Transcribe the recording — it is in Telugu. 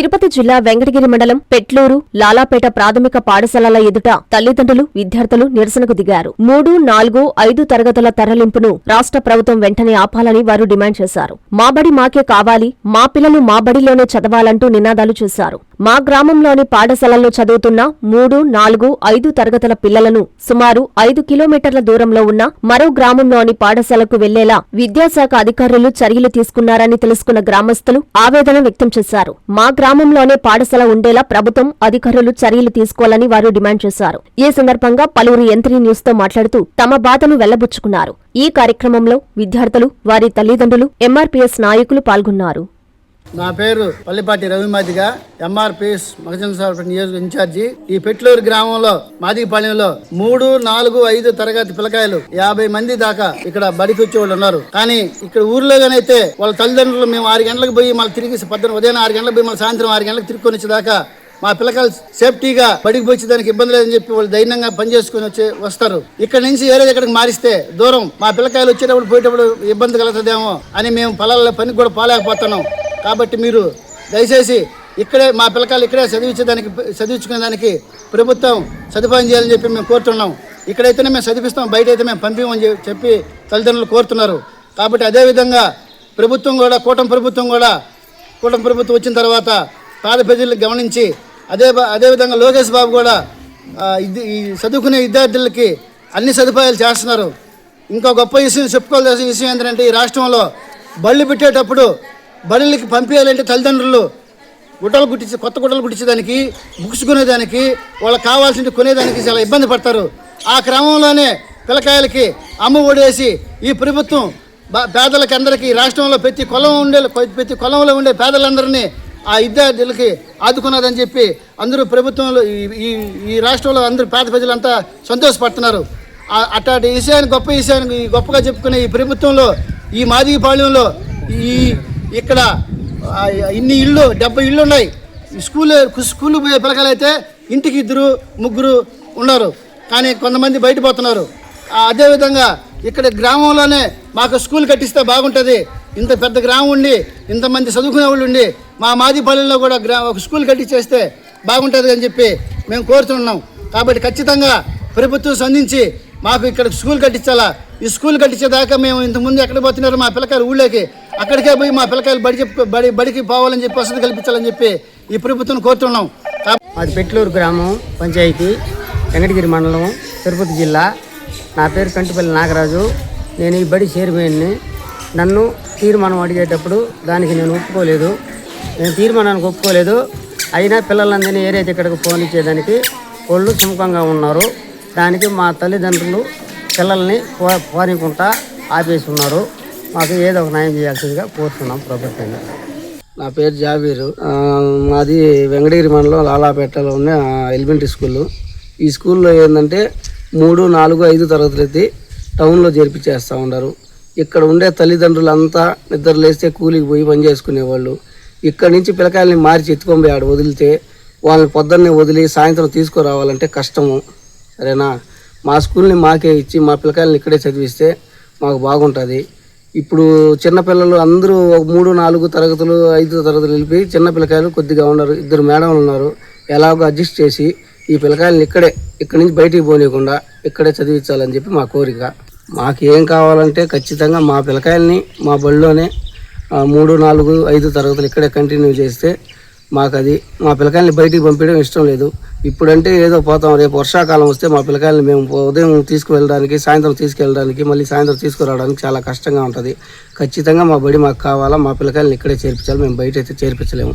తిరుపతి జిల్లా వెంకటగిరి మండలం పెట్లూరు లాలాపేట ప్రాథమిక పాఠశాలల ఎదుట తల్లిదండ్రులు విద్యార్థులు నిరసనకు దిగారు. మూడు నాలుగు ఐదు తరగతుల తరలింపును రాష్ట్ర ప్రభుత్వం వెంటనే ఆపాలని వారు డిమాండ్ చేశారు. మా బడి మాకే కావాలి మా పిల్లలు మా బడిలోనే చదవాలంటూ నినాదాలు చేశారు. మా గ్రామంలోని పాఠశాలల్లో చదువుతున్న మూడు నాలుగు ఐదు తరగతుల పిల్లలను సుమారు ఐదు కిలోమీటర్ల దూరంలో ఉన్న మరో గ్రామంలోని పాఠశాలకు వెళ్ళేలా విద్యాశాఖ అధికారులు చర్యలు తీసుకున్నారని తెలుసుకున్న గ్రామస్తులు ఆవేదన వ్యక్తం చేశారు. మా గ్రామంలోనే పాఠశాల ఉండేలా ప్రభుత్వం అధికారులు చర్యలు తీసుకోవాలని వారు డిమాండ్ చేశారు. ఈ సందర్భంగా పలువురు ఎంత్రీ న్యూస్తో మాట్లాడుతూ తమ బాధను వెళ్ళబుచ్చుకున్నారు. ఈ కార్యక్రమంలో విద్యార్థులు వారి తల్లిదండ్రులు ఎంఆర్పీఎస్ నాయకులు పాల్గొన్నారు. నా పేరు పల్లిపాటి రవిమాదిగా ఎంఆర్పిఎస్ మగజన్ సార్ నియోజక ఇన్ఛార్జి ఈ పెట్లూరు గ్రామంలో మాదిపాళ్యంలో మూడు నాలుగు ఐదు తరగతి పిల్లకాయలు యాభై మంది దాకా ఇక్కడ బడికొచ్చే వాళ్ళు ఉన్నారు. కానీ ఇక్కడ ఊర్లోగానైతే వాళ్ళ తల్లిదండ్రులు మేము ఆరు గంటలకు పోయి మళ్ళీ తిరిగి పొద్దున ఉదయం ఆరు గంటలకు పోయి మళ్ళీ సాయంత్రం ఆరు గంటలకు తిరుక్కొని వచ్చేదాకా మా పిల్లకాయలు సేఫ్టీగా బడికి దానికి ఇబ్బంది లేదని చెప్పి వాళ్ళు ధైర్యంగా పనిచేసుకుని వచ్చి వస్తారు. ఇక్కడ నుంచి వేరే దగ్గరికి మారిస్తే దూరం మా పిల్లకాయలు వచ్చేటప్పుడు పోయేటప్పుడు ఇబ్బంది కలుగుతుందేమో అని మేము పొలాల్లో పనికి కూడా పోలేకపోతున్నాం. కాబట్టి మీరు దయచేసి ఇక్కడే మా పిల్లకాయలు ఇక్కడే చదివించేదానికి చదివించుకునేదానికి ప్రభుత్వం సదుపాయం చేయాలని చెప్పి మేము కోరుతున్నాం. ఇక్కడైతేనే మేము చదివిస్తాం బయట అయితే మేము పంపించమని చెప్పి- తల్లిదండ్రులు కోరుతున్నారు. కాబట్టి అదేవిధంగా ప్రభుత్వం కూడా కూటమి ప్రభుత్వం కూడా కూటమి ప్రభుత్వం వచ్చిన తర్వాత పేద ప్రజలు గమనించి అదే అదేవిధంగా లోకేష్ బాబు కూడా ఈ చదువుకునే విద్యార్థులకి అన్ని సదుపాయాలు చేస్తున్నారు. ఇంకా గొప్ప విషయం చెప్పుకోవాల్సిన విషయం ఏంటంటే ఈ రాష్ట్రంలో బళ్ళు పెట్టేటప్పుడు బళ్ళకి పంపించాలంటే తల్లిదండ్రులు గుట్టలు గుట్టించి కొత్త గుట్టలు గుట్టించేదానికి బుక్స్ కొనేదానికి వాళ్ళకి కావాల్సింది కొనేదానికి చాలా ఇబ్బంది పడతారు. ఆ క్రమంలోనే పిల్లకాయలకి అమ్మ ఒడేసి ఈ ప్రభుత్వం పేదలకి అందరికీ రాష్ట్రంలో ప్రతి కులం ఉండే ప్రతి కులంలో ఉండే పేదలందరినీ ఆ విద్యార్థులకి ఆదుకున్నదని చెప్పి అందరూ ప్రభుత్వంలో ఈ- ఈ రాష్ట్రంలో అందరూ పేద ప్రజలంతా సంతోషపడుతున్నారు. ఆ- అట్లాంటి విషయాన్ని గొప్ప విషయాన్ని గొప్పగా చెప్పుకునే ఈ ప్రభుత్వంలో ఈ మాదిగపాళ్యంలో ఈ ఇక్కడ ఇన్ని ఇళ్ళు డెబ్బై ఇళ్ళు ఉన్నాయి. స్కూల్ స్కూల్ పోయే పిల్లకాయలు ఇంటికి ఇద్దరు ముగ్గురు ఉన్నారు. కానీ కొంతమంది బయట పోతున్నారు అదేవిధంగా ఇక్కడ గ్రామంలోనే మాకు స్కూల్ కట్టిస్తే బాగుంటుంది. ఇంత పెద్ద గ్రామం ఉండి ఇంతమంది చదువుకునే వాళ్ళు ఉండి మా మాదిపల్లెల్లో కూడా గ్రా ఒక స్కూల్ కట్టించేస్తే బాగుంటుంది అని చెప్పి మేము కోరుతున్నాం. కాబట్టి ఖచ్చితంగా ప్రభుత్వం స్పందించి మాకు ఇక్కడ స్కూల్ కట్టించాలా? ఈ స్కూల్ కట్టించేదాకా మేము ఇంతకుముందు ఎక్కడ పోతున్నారు మా పిల్లకాయలు ఊళ్ళోకి? అక్కడికే పోయి మా పిల్లకాయలు బడి బడి బడికి పోవాలని చెప్పి వసతి కల్పించాలని చెప్పి ఈ ప్రభుత్వం కోరుతున్నాం. మాది పెట్లూరు గ్రామం పంచాయతీ వెంకటగిరి మండలం తిరుపతి జిల్లా. నా పేరు కంటిపల్లి నాగరాజు. నేను ఈ బడి చైర్మన్ని. నన్ను తీర్మానం అడిగేటప్పుడు దానికి నేను ఒప్పుకోలేదు. నేను తీర్మానానికి ఒప్పుకోలేదు. అయినా పిల్లలందరినీ ఏరైతే ఇక్కడికి ఫోన్ ఇచ్చేదానికి వాళ్ళు సుముఖంగా ఉన్నారు. దానికి మా తల్లిదండ్రులు పిల్లల్ని పోనీకుంటా ఆపేసి ఉన్నారు మాకు ఏదో ఒక న్యాయం చేయాల్సిందిగా కోరుతున్నాం ప్రభుత్వాన్ని. నా పేరు జాబీరు. మాది వెంకటగిరి మండలం లాలాపేటలో ఉన్న ఎలిమెంటరీ స్కూల్. ఈ స్కూల్లో ఏంటంటే మూడు నాలుగు ఐదు తరగతులు ఎత్తి టౌన్లో చేర్పించేస్తూ ఉన్నారు. ఇక్కడ ఉండే తల్లిదండ్రులు అంతా నిద్ర లేస్తే కూలికి పోయి పని చేసుకునేవాళ్ళు. ఇక్కడ నుంచి పిల్లకాయల్ని మార్చి ఎత్తుకొని ఆడ వదిలితే వాళ్ళని పొద్దున్నే వదిలి సాయంత్రం తీసుకురావాలంటే కష్టము. సరేనా? మా స్కూల్ని మాకే ఇచ్చి మా పిల్లకాయల్ని ఇక్కడే చదివిస్తే మాకు బాగుంటుంది. ఇప్పుడు చిన్నపిల్లలు అందరూ ఒక మూడు నాలుగు తరగతులు ఐదు తరగతులు వెళ్ళిపోయి చిన్న పిల్లకాయలు కొద్దిగా ఉన్నారు. ఇద్దరు మేడంలు ఉన్నారు. ఎలాగో అడ్జస్ట్ చేసి ఈ పిల్లకాయలను ఇక్కడే ఇక్కడి నుంచి బయటికి పోనీయకుండా ఇక్కడే చదివించాలని చెప్పి మా కోరిక. మాకు ఏం కావాలంటే ఖచ్చితంగా మా పిల్లకాయల్ని మా బడిలోనే మూడు నాలుగు ఐదు తరగతులు ఇక్కడే కంటిన్యూ చేస్తే మాకు అది మా పిల్లకాయల్ని బయటికి పంపించడం ఇష్టం లేదు. ఇప్పుడంటే ఏదో పోతాం రేపు వర్షాకాలం వస్తే మా పిల్లకాయల్ని మేము ఉదయం తీసుకువెళ్ళడానికి సాయంత్రం తీసుకెళ్ళడానికి మళ్ళీ సాయంత్రం తీసుకురావడానికి చాలా కష్టంగా ఉంటుంది. ఖచ్చితంగా మా బడి మాకు కావాలా మా పిల్లకాయల్ని ఇక్కడే చేర్పించాలి మేము బయట అయితే చేర్పించలేము.